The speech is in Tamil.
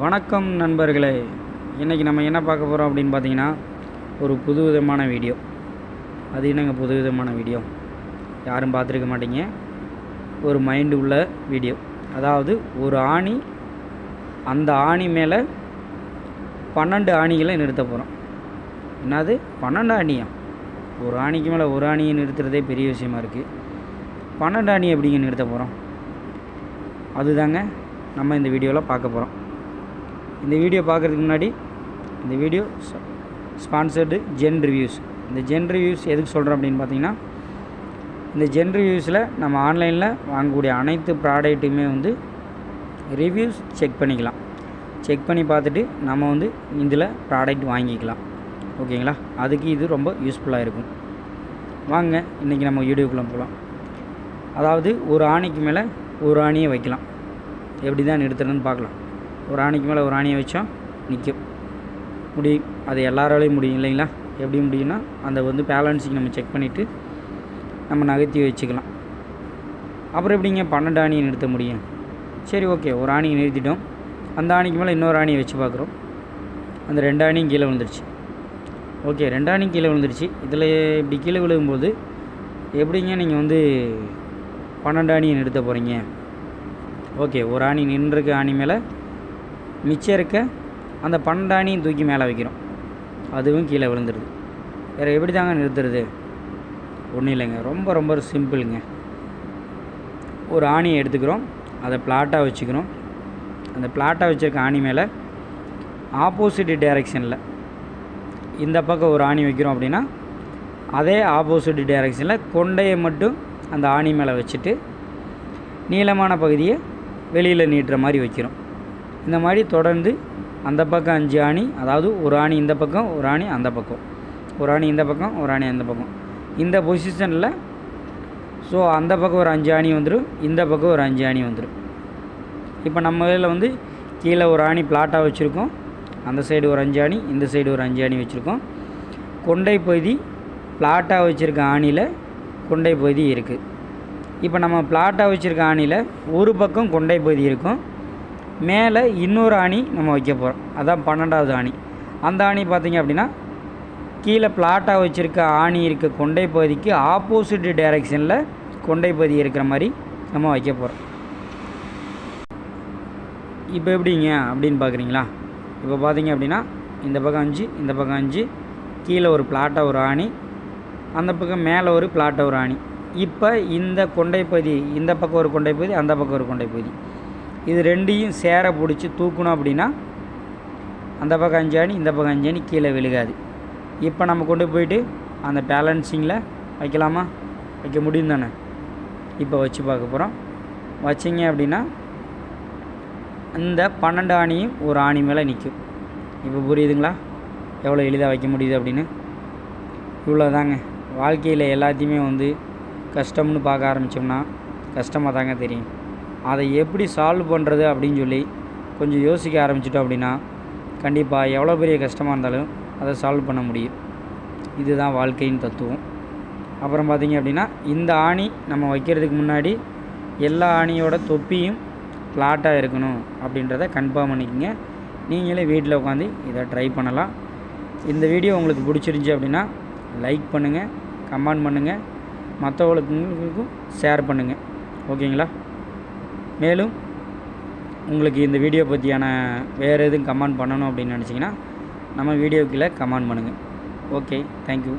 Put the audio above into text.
வணக்கம் நண்பர்களே. இன்றைக்கி நம்ம என்ன பார்க்க போகிறோம் அப்படின்னு பார்த்தீங்கன்னா ஒரு புது விதமான வீடியோ. அது என்னங்க புது விதமான வீடியோ? யாரும் பார்த்துருக்க மாட்டீங்க. ஒரு மைண்டு உள்ள வீடியோ. அதாவது ஒரு ஆணி அந்த ஆணி மேலே பன்னெண்டு ஆணிகளை நிறுத்த போகிறோம் என்னது? பன்னெண்டு ஆணியா? ஒரு ஆணிக்கு மேலே ஒரு ஆணியை நிறுத்துறதே பெரிய விஷயமா இருக்குது பன்னெண்டு ஆணி எப்படிங்க நிறுத்த போகிறோம் அதுதாங்க நம்ம இந்த வீடியோவில் பார்க்க போகிறோம் இந்த வீடியோ பார்க்குறதுக்கு முன்னாடி இந்த வீடியோ ஸ்பான்சர்டு ஜென் ரிவ்யூஸ் இந்த ஜென் ரிவ்யூஸ் எதுக்கு சொல்கிறோம் அப்படின்னு பார்த்தீங்கன்னா இந்த ஜென் ரிவ்யூஸில் நம்ம ஆன்லைனில் வாங்கக்கூடிய அனைத்து ப்ராடக்ட்டுமே வந்து ரிவ்யூஸ் செக் பண்ணிக்கலாம். செக் பண்ணி பார்த்துட்டு நம்ம வந்து இதில் ப்ராடக்ட் வாங்கிக்கலாம். ஓகேங்களா? அதுக்கு இது ரொம்ப யூஸ்ஃபுல்லாக இருக்கும். வாங்க இன்றைக்கி நம்ம வீடியோக்குள்ளே போகலாம். அதாவது ஒரு ஆணிக்கு மேலே ஒரு ஆணியை வைக்கலாம். எப்படி தான் நிறுத்துறதுன்னு பார்க்கலாம். ஒரு ஆணிக்கு மேலே ஒரு ஆணியை வச்சா நிற்கும். முடியும் அது எல்லாராலையும் முடியும் இல்லைங்களா? எப்படி முடியும்னா அந்த வந்து பேலன்ஸிங் நம்ம செக் பண்ணிவிட்டு நம்ம நகர்த்தி வச்சுக்கலாம். அப்புறம் எப்படிங்க பன்னெண்டு ஆணியை நிறுத்த முடியும்? சரி ஓகே ஒரு ஆணியை நிறுத்திட்டோம். அந்த ஆணிக்கு மேலே இன்னொரு ஆணியை வச்சு பார்க்குறோம். அந்த ரெண்டு ஆணியும் கீழே விழுந்துருச்சு. ஓகே ரெண்டு ஆணியும் கீழே விழுந்துருச்சு. இதில் இப்படி கீழே விழுகும்போது எப்படிங்க நீங்கள் வந்து பன்னெண்டு ஆணியை நிறுத்த போகிறீங்க? ஓகே ஒரு ஆணி நின்றுருக்க ஆணி மேலே மிச்சம் இருக்க அந்த பன்னெண்டு தூக்கி மேலே வைக்கிறோம். அதுவும் கீழே விழுந்துடுது வேறு எப்படி தாங்க நிறுத்துறது? ஒன்றும் இல்லைங்க. ரொம்ப ரொம்ப சிம்பிளுங்க. ஒரு ஆணியை எடுத்துக்கிறோம். அதை பிளாட்டாக வச்சுக்கிறோம். அந்த பிளாட்டாக வச்சுருக்க ஆணி மேலே ஆப்போசிட் டைரெக்ஷனில் இந்த பக்கம் ஒரு ஆணி வைக்கிறோம் அப்படின்னா அதே ஆப்போசிட் டைரெக்ஷனில் கொண்டையை மட்டும் அந்த ஆணி மேலே வச்சுட்டு நீளமான பகுதியை வெளியில் நீட்டுற மாதிரி வைக்கிறோம். இந்த மாதிரி தொடர்ந்து அந்த பக்கம் அஞ்சு ஆணி அதாவது ஒரு ஆணி இந்த பக்கம் ஒரு ஆணி அந்த பக்கம். ஒரு ஆணி இந்த பக்கம் ஒரு ஆணி அந்த பக்கம். இந்த பொசிஷனில் ஸோ அந்த பக்கம் ஒரு அஞ்சு ஆணி வந்துடும் இந்த பக்கம் ஒரு அஞ்சு ஆணி வந்துடும் இப்போ நம்ம இதில் வந்து கீழே ஒரு ஆணி பிளாட்டாக வச்சுருக்கோம். அந்த சைடு ஒரு அஞ்சு ஆணி இந்த சைடு ஒரு அஞ்சு ஆணி வச்சுருக்கோம். கொண்டை பகுதி பிளாட்டாக வச்சுருக்க ஆணியில் கொண்டை பகுதி இருக்குது இப்போ நம்ம பிளாட்டாக வச்சுருக்க ஆணியில் ஒரு பக்கம் கொண்டை பகுதி இருக்கும். மேலே இன்னொரு ஆணி நம்ம வைக்க போகிறோம். அதான் பன்னெண்டாவது ஆணி அந்த ஆணி பார்த்திங்க அப்படின்னா கீழே பிளாட்டாக வச்சுருக்க ஆணி இருக்க கொண்டை பகுதிக்கு ஆப்போசிட் டைரெக்ஷனில் கொண்டை பகுதி இருக்கிற மாதிரி நம்ம வைக்க போகிறோம். இப்போ எப்படிங்க அப்படின்னு பார்க்குறீங்களா? இப்போ பார்த்தீங்க அப்படின்னா இந்த பக்கம் அஞ்சு இந்த பக்கம் அஞ்சு கீழே ஒரு பிளாட்டாக ஒரு ஆணி அந்த பக்கம் மேலே ஒரு பிளாட்டாக ஒரு ஆணி. இப்போ இந்த கொண்டை பகுதி இந்த பக்கம் ஒரு கொண்டை பகுதி அந்த பக்கம் ஒரு கொண்டை பகுதி. இது ரெண்டையும் சேர பிடிச்சி தூக்கணும் அப்படின்னா அந்த பக்கம் அஞ்சு இந்த பக்கம் அஞ்சாணி கீழே விழுகாது. இப்போ நம்ம கொண்டு போயிட்டு அந்த பேலன்சிங்கில் வைக்கலாமா? வைக்க முடியும் தானே? இப்போ வச்சு பார்க்க போகிறோம் வச்சிங்க அப்படின்னா இந்த பன்னெண்டு ஆணியும் ஒரு ஆணி மேலே நிற்கும். இப்போ புரியுதுங்களா? எவ்வளோ எளிதாக வைக்க முடியுது அப்படின்னு? இவ்வளோ தாங்க. வாழ்க்கையில் எல்லாத்தையுமே வந்து கஷ்டம்னு பார்க்க ஆரம்பித்தோம்னா கஷ்டமாக தாங்க தெரியும். அதை எப்படி சால்வ் பண்ணுறது அப்படின்னு சொல்லி கொஞ்சம் யோசிக்க ஆரம்பிச்சிட்டோம் அப்படின்னா கண்டிப்பாக எவ்வளோ பெரிய கஷ்டமாக இருந்தாலும் அதை சால்வ் பண்ண முடியும். இதுதான் வாழ்க்கையின் தத்துவம். அப்புறம் பார்த்திங்க அப்படின்னா இந்த ஆணி நம்ம வைக்கிறதுக்கு முன்னாடி எல்லா ஆணியோட தொப்பியும் ஃப்ளாட்டாக இருக்கணும் அப்படின்றத கன்ஃபார்ம் பண்ணிக்கோங்க. நீங்களே வீட்டில் உட்காந்து இதை ட்ரை பண்ணலாம். இந்த வீடியோ உங்களுக்கு பிடிச்சிருந்துச்சி அப்படின்னா லைக் பண்ணுங்கள் கமெண்ட் பண்ணுங்கள் மற்றவங்களுக்கும் ஷேர் பண்ணுங்கள் ஓகேங்களா மேலும் உங்களுக்கு இந்த வீடியோ பற்றியான வேறு எதுவும் கமெண்ட் பண்ணணும் அப்படின்னு நினச்சிங்கன்னா நம்ம வீடியோக்கில் கமெண்ட் பண்ணுங்கள். Okay thank you